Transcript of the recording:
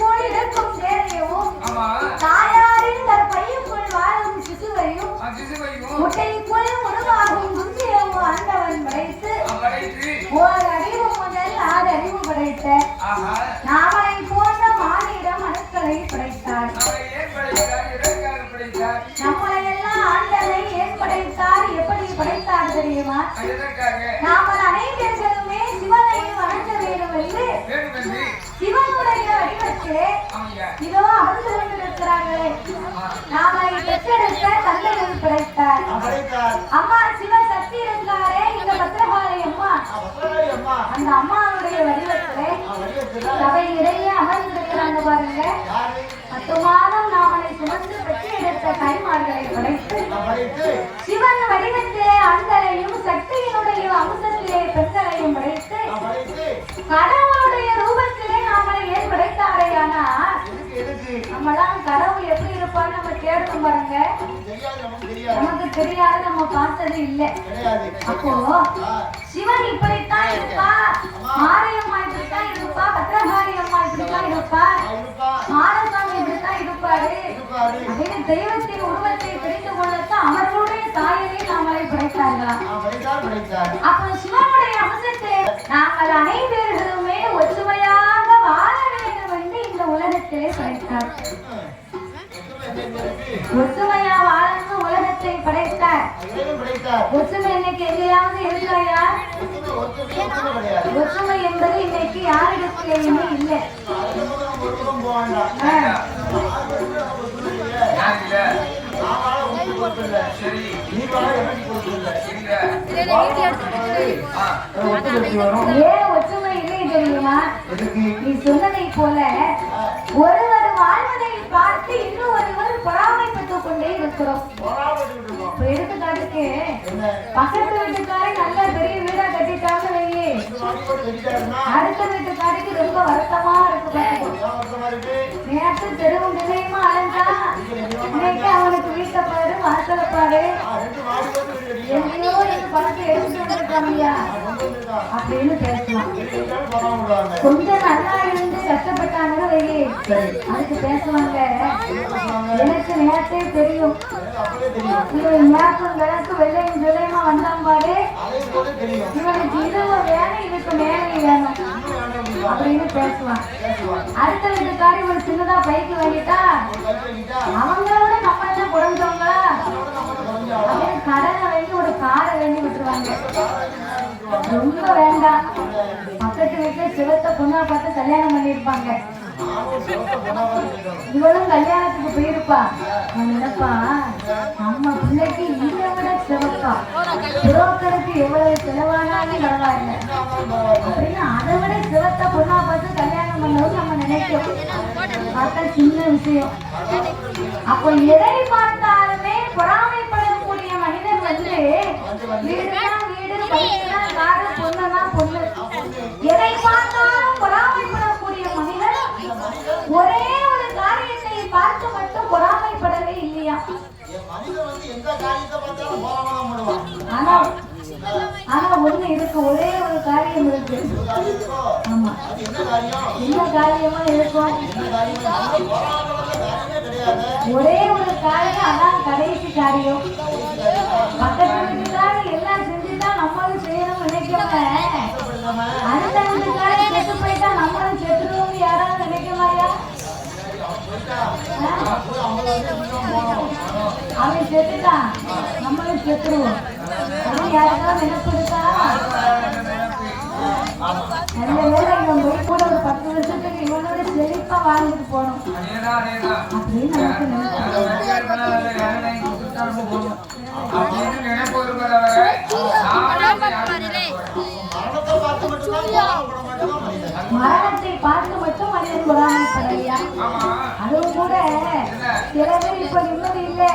தேரையும் ஆமா, தாயாரின் கற்பையுக்குள் வாழும் சிசுவையும் முட்டைக்குள் குஞ்சியவும் ஆண்டவன் படைத்து ஓர் அறிவு முதல் ஆறு அறிவு படைத்த நாமலை போன்ற மானிடம் அணுக்களை படைத்தார்? நம்மளை எல்லாம் ஆண்டவரை ஏன் படைத்தார் எப்படி படைத்தார் தெரியுமா? நாமல் அனைவர்களுமே சிவனை வணங்க வேண்டும் என்று வேண்டும் என்று, சிவனுடைய இதோ அமர்ந்து கொண்டிருக்கிறார்களே நாமலை பெற்றெடுத்த தந்தைகள் அம்மா சிவ சக்தி இருக்காரே இந்த பத்திரகாளி அம்மா. பத்திரகாளி அம்மா. அந்த அம்மாவுடைய வடிவத்திலே வடிவத்தில். சபையிடையே அமர்ந்திருக்கிறாங்க பாருங்க. பத்து மாதம் நாமலை சுமந்து பெற்று எடுத்த கைமார்களை படைத்து. சிவன் வடிவத்திலே ஆண்களையும் சக்தியினுடைய அம்சத்திலே பெண்களையும் படைத்து படைத்து. நம்மளாம் கடவுள் எப்படி இருப்பான்னு நம்ம கேட்கும் பாருங்க. நமக்கு தெரியாது நம்ம பார்த்தது இல்லை. அப்போ சிவன் இப்படித்தான் இருப்பா. மாரியம்மா இப்படித்தான் இருப்பா. பத்திரகாளி அம்மா இப்படித்தான் இருப்பா. மாரசாமி இப்படித்தான் இருப்பாரு. அப்படின்னு தெய்வத்தின் உருவத்தை தெரிந்து கொள்ளத்தான் அவர்களுடைய தாயரை நாமளை படைத்தார்களாம் நான் படைத்தார் படைத்தார். அப்போ சிவனுடைய ஒற்றுமை இன்னைக்கு எங்கேயாவது இருக்காயா ஒத்துமை ஒற்றுமை என்பது இன்னைக்கு யாரிடத்திலேயுமே இல்லை. ஏன் ஒற்றுமை இல்லை தெரியுமா? நீ சொன்னதை போல ஒருவர் வாழ்வதை பார்த்து இன்னும் ஒருவர் பொறாமைப்பட்டுக் கொண்டே இருக்கிறோம். பக்கத்து வீட்டுக்காரன் நல்ல பெரிய வீடா கட்டிட்டாங்க வையே. அடுத்த வீட்டுக்காரிக்கு ரொம்ப வருத்தமா இருக்கு நேற்று நிலையமா அலைஞ்சா? இன்னைக்கு அவனுக்கு வீட்டை பாரு வாசல பாரு. எங்கேயோ பணத்தை எடுத்துட்டு அப்படின்னு பேசலாம். கொஞ்சம் நல்லா இருந்து கஷ்டப்பட்டாங்கன்னு வையே. அதுக்கு பேசுவாங்க. எனக்கு நேரத்தே தெரியும். எனக்கு வெள்ளையும் சொல்லையுமா வந்தான் பாரு. இவனுக்கு இதுவும் வேணும் இதுக்கு மேலே வேணும் அப்படின்னு பேசுவான். அடுத்த வீட்டுக்காரி ஒரு சின்னதா பைக்கு வாங்கிட்டா அவங்களோட நம்ம என்ன குறைஞ்சவங்களா அப்படின்னு கடனை வாங்கி ஒரு காரை வேண்டி விட்டுருவாங்க. ரொம்ப வேண்டாம். பக்கத்து வீட்டுல சிவத்தை பொண்ணா பார்த்து கல்யாணம் பண்ணிருப்பாங்க இவளும் கல்யாணத்துக்கு போயிருப்பா. நினைப்பா நம்ம பிள்ளைக்கு இதை விட சிவப்பா புரோக்கருக்கு எவ்வளவு செலவானாலும் பரவாயில்ல. அப்படின்னு அதை விட சிவத்த பொண்ணா பார்த்து கல்யாணம் பண்ணவும் நம்ம நினைக்கிறோம். பார்த்தா சின்ன விஷயம். அப்போ எதை பார்த்தா பொறாமைப்படக்கூடிய மனிதன் வந்து வீடுனா வீடு பையனா காடு பொண்ணுனா பொண்ணு எதை பார்த்தாலும் பொறாமைப்படக்கூடிய மனிதன் ஒரே ஒரு காரியத்தை பார்த்து மட்டும் பொறாமைப்படவே இல்லையா என் மனிதன் வந்து எந்த காரியத்தை பார்த்தாலும் போராமலாம் பண்ணுவான் ஆனா ஆனா ஒண்ணு இதுக்கு ஒரே ஒரு காரியம் இருக்கு. ஆமா. என்ன காரியமா இருக்கும் ஒரே ஒரு காரியம் அதான் கடைசி காரியம். பக்கத்து வீட்டுக்காரர் எல்லாம் செஞ்சுதான் நம்மளும் செய்யணும் நினைக்கிறவங்க அந்த அடுத்த செத்து போயிட்டா நம்மளும் செத்துருவோம் யாராவது நினைக்கலாயா? அவன் செத்துட்டான் நம்மளும் செத்துருவோம். கூட ஒரு பத்து வருஷத்துக்கு இவனோட செழிப்பா வாழ்ந்துட்டு போனோம் அப்படின்னு மரணத்தை பார்த்து மட்டும் மனிதன் பொறாமைப்படலையா அதுவும் கூட சில பேர் இப்ப நிம்மதி இல்லை.